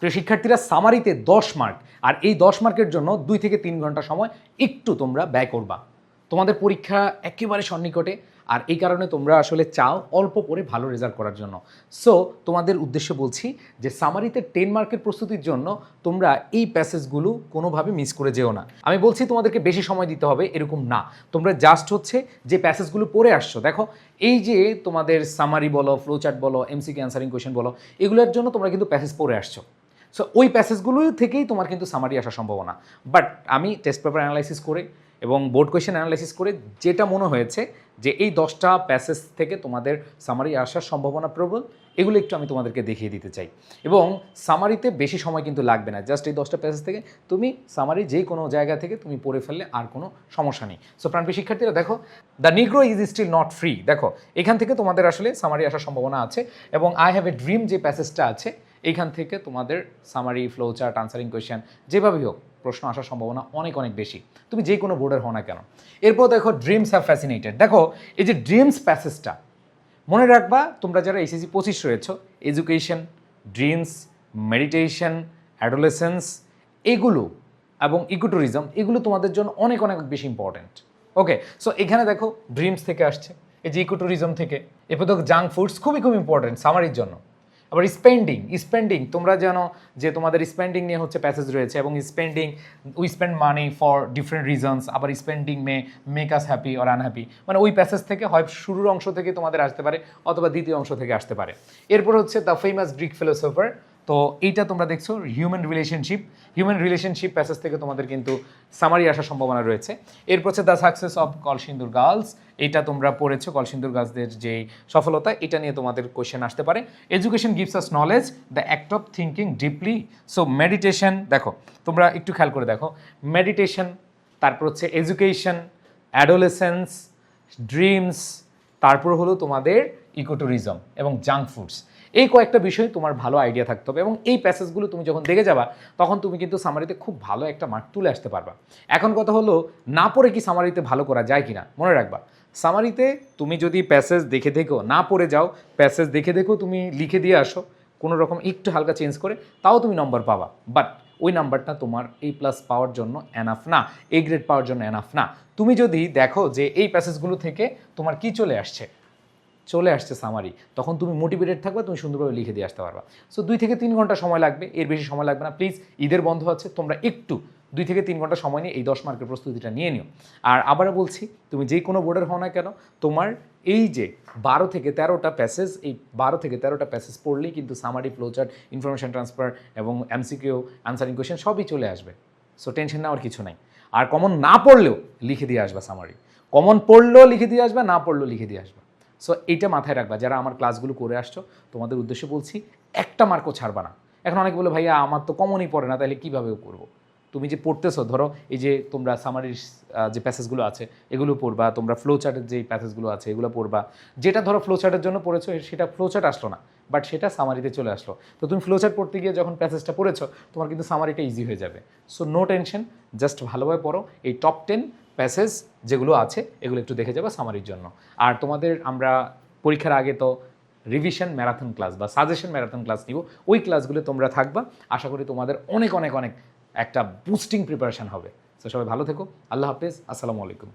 প্রিয় শিক্ষার্থীরা সামারিতে দশ মার্ক আর এই দশ মার্কের জন্য দুই থেকে তিন ঘণ্টা সময় একটু তোমরা ব্যয় করবা। তোমাদের পরীক্ষা একেবারে সন্নিকটে, আর এই কারণে তোমরা আসলে চাও অল্প পরে ভালো রেজাল্ট করার জন্য। সো তোমাদের উদ্দেশ্যে বলছি যে সামারিতে টেন মার্কের প্রস্তুতির জন্য তোমরা এই প্যাসেজগুলো কোনোভাবে মিস করে যেও না। আমি বলছি তোমাদেরকে বেশি সময় দিতে হবে, এরকম না। তোমরা জাস্ট হচ্ছে যে প্যাসেজগুলো পড়ে আসছো। দেখো, এই যে তোমাদের সামারি বলো ফ্লোচার্ট বলো এমসিকে অ্যান্সারিং কোয়েশন বলো, এগুলোর জন্য তোমরা কিন্তু প্যাসেজ পড়ে আসছো। সো ওই প্যাসেজগুলো থেকেই তোমার কিন্তু সামারি আসার সম্ভাবনা। বাট আমি টেস্ট পেপার অ্যানালাইসিস করে এবং বোর্ড কোয়েশন অ্যানালাইসিস করে যেটা মনে হয়েছে যে এই দশটা প্যাসেজ থেকে তোমাদের সামারি আসার সম্ভাবনা প্রবল, এগুলো একটু আমি তোমাদেরকে দেখিয়ে দিতে চাই। এবং সামারিতে বেশি সময় কিন্তু লাগবে না জাস্ট এই দশটা প্যাসেজ থেকে তুমি সামারি যে কোনো জায়গা থেকে তুমি পড়ে ফেললে আর কোনো সমস্যা নেই। সো প্রাণপ্রিয় শিক্ষার্থীরা, দেখো the Negro is still not free দেখো, এখান থেকে তোমাদের আসলে সামারি আসার সম্ভাবনা আছে এবং আই হ্যাভ এ ড্রিম যে প্যাসেজটা আছে এইখান থেকে তোমাদের summary flow chart answering question যেভাবেই হোক, প্রশ্ন আসার সম্ভাবনা অনেক অনেক বেশি। তুমি যে কোনো বোর্ডের হও না কেন। এরপর দেখো ড্রিমস হ্যাভ ফ্যাসিনেটেড দেখো, এই যে ড্রিমস প্যাসেজটা মনে রাখবা, তোমরা যারা এসএসসি পঁচিশ রয়েছো এডুকেশন ড্রিমস মেডিটেশন অ্যাডোলেসেন্স এগুলো এবং ইকোট্যুরিজম এগুলো তোমাদের জন্য অনেক অনেক বেশি ইম্পর্ট্যান্ট ওকে সো এখানে দেখো ড্রিমস থেকে আসছে, এই যে ইকোট্যুরিজম থেকে। এরপর দেখো জাঙ্ক ফুডস খুবই খুব ইম্পর্ট্যান্ট সামারির জন্য। আবার স্পেন্ডিং স্পেন্ডিং তোমরা জানো যে তোমাদের স্পেন্ডিং নিয়ে হচ্ছে প্যাসেজ রয়েছে এবং spending we spend money for different reasons আবার spending may make us happy or unhappy মানে ওই প্যাসেজ থেকে হয় শুরুর অংশ থেকে তোমাদের আসতে পারে অথবা দ্বিতীয় অংশ থেকে আসতে পারে। এরপর হচ্ছে দ্য ফেমাস গ্রিক ফিলোসফার তো এইটা তোমরা দেখছ human relationship human relationship passage থেকে তোমাদের কিন্তু সামারি আসার সম্ভাবনা রয়েছে। এরপর হচ্ছে the success of Kalsindur girls এটা তোমরা পড়েছো, কলসিন্দুর গার্লসদের যে সফলতা, এটা নিয়ে তোমাদের কোয়েশ্চেন আসতে পারে। Education gives us knowledge the act of thinking deeply so meditation দেখো, তোমরা একটু খেয়াল করে দেখো। মেডিটেশন তারপর হচ্ছে এডুকেশন অ্যাডোলেসেন্স ড্রিমস তারপর হলো তোমাদের ইকোট্যুরিজম এবং জাঙ্ক ফুডস এই কয়েকটা বিষয় তোমার ভালো আইডিয়া থাকতে হবে এবং এই প্যাসেজগুলো তুমি যখন দেখে যাবা, তখন তুমি কিন্তু সামারিতে খুব ভালো একটা মার্ক তুলে আসতে পারবা। এখন কথা হলো, না পড়ে কি সামারিতে ভালো করা যায় কি না মনে রাখবা সামারিতে তুমি যদি প্যাসেজ দেখে দেখো, না পড়ে যাও প্যাসেজ দেখে দেখো তুমি লিখে দিয়ে আসো, কোনো রকম একটু হালকা চেঞ্জ করে, তাও তুমি নম্বর পাবা। বাট ওই নাম্বারটা তোমার এই প্লাস পাওয়ার জন্য অ্যানাফ না এ গ্রেড পাওয়ার জন্য অ্যানাফ না। তুমি যদি দেখো যে এই প্যাসেজগুলো থেকে তোমার কি চলে আসছে চলে আসছে সামারি তখন তুমি মোটিভেটেড থাকবে, তুমি সুন্দরভাবে লিখে দিয়ে আসতে পারবা। সো দুই থেকে তিন ঘণ্টা সময় লাগবে, এর বেশি সময় লাগবে না। প্লিজ ঈদের বন্ধ আছে, তোমরা একটু দুই থেকে তিন ঘণ্টা সময় নিয়ে এই দশ মার্কের প্রস্তুতিটা নিয়ে নিও। আর আবারও বলছি, তুমি যে কোনো বোর্ডের হও না কেন, তোমার এই যে বারো থেকে তেরোটা প্যাসেজ এই বারো থেকে তেরোটা প্যাসেজ পড়লেই কিন্তু সামারি ফ্লোচার্ট ইনফরমেশন ট্রান্সফার এবং এমসিকিউ আনসারিং কোয়েশ্চেন সবই চলে আসবে। সো টেনশন নেওয়ার কিছু নাই। আর কমন না পড়লেও লিখে দিয়ে আসবা সামারি কমন পড়লেও লিখে দিয়ে আসবে, না পড়লেও লিখে দিয়ে আসবা। সো এইটা মাথায় রাখবা। যারা আমার ক্লাসগুলো করে আসছো, তোমাদের উদ্দেশ্যে বলছি, একটা মার্কও ছাড়বা না। এখন অনেকে বলে, ভাইয়া, আমার তো কমনই পড়ে না, তাহলে কীভাবে করব? তুমি যে পড়তেছো, ধরো এই যে তোমরা সামারির যে প্যাসেজগুলো আছে, এগুলো পড়বা, তোমরা ফ্লো চার্টের যে প্যাসেজগুলো আছে, এগুলো পড়বা। যেটা ধরো ফ্লো চার্টের জন্য পড়েছো সেটা ফ্লো চার্ট আসলো না বাট সেটা সামারিতে চলে আসলো। তো তুমি ফ্লো চার্ট পড়তে গিয়ে যখন প্যাসেজটা পড়েছো, তোমার কিন্তু সামারিটা ইজি হয়ে যাবে। সো নো টেনশন জাস্ট ভালোভাবে পড়ো। এই টপ টেন প্যাসেজ যেগুলো আছে, এগুলো একটু দেখে যাবে সামারির জন্য। আর তোমাদের আমরা পরীক্ষার আগে তো রিভিশন ম্যারাথন ক্লাস বা সাজেশন ম্যারাথন ক্লাস নিব। ওই ক্লাসগুলো তোমরা থাকবা। আশা করি তোমাদের অনেক অনেক অনেক একটা বুস্টিং প্রিপারেশান হবে। তো সবাই ভালো থেকো। আল্লাহ হাফেজ। আসসালামু আলাইকুম।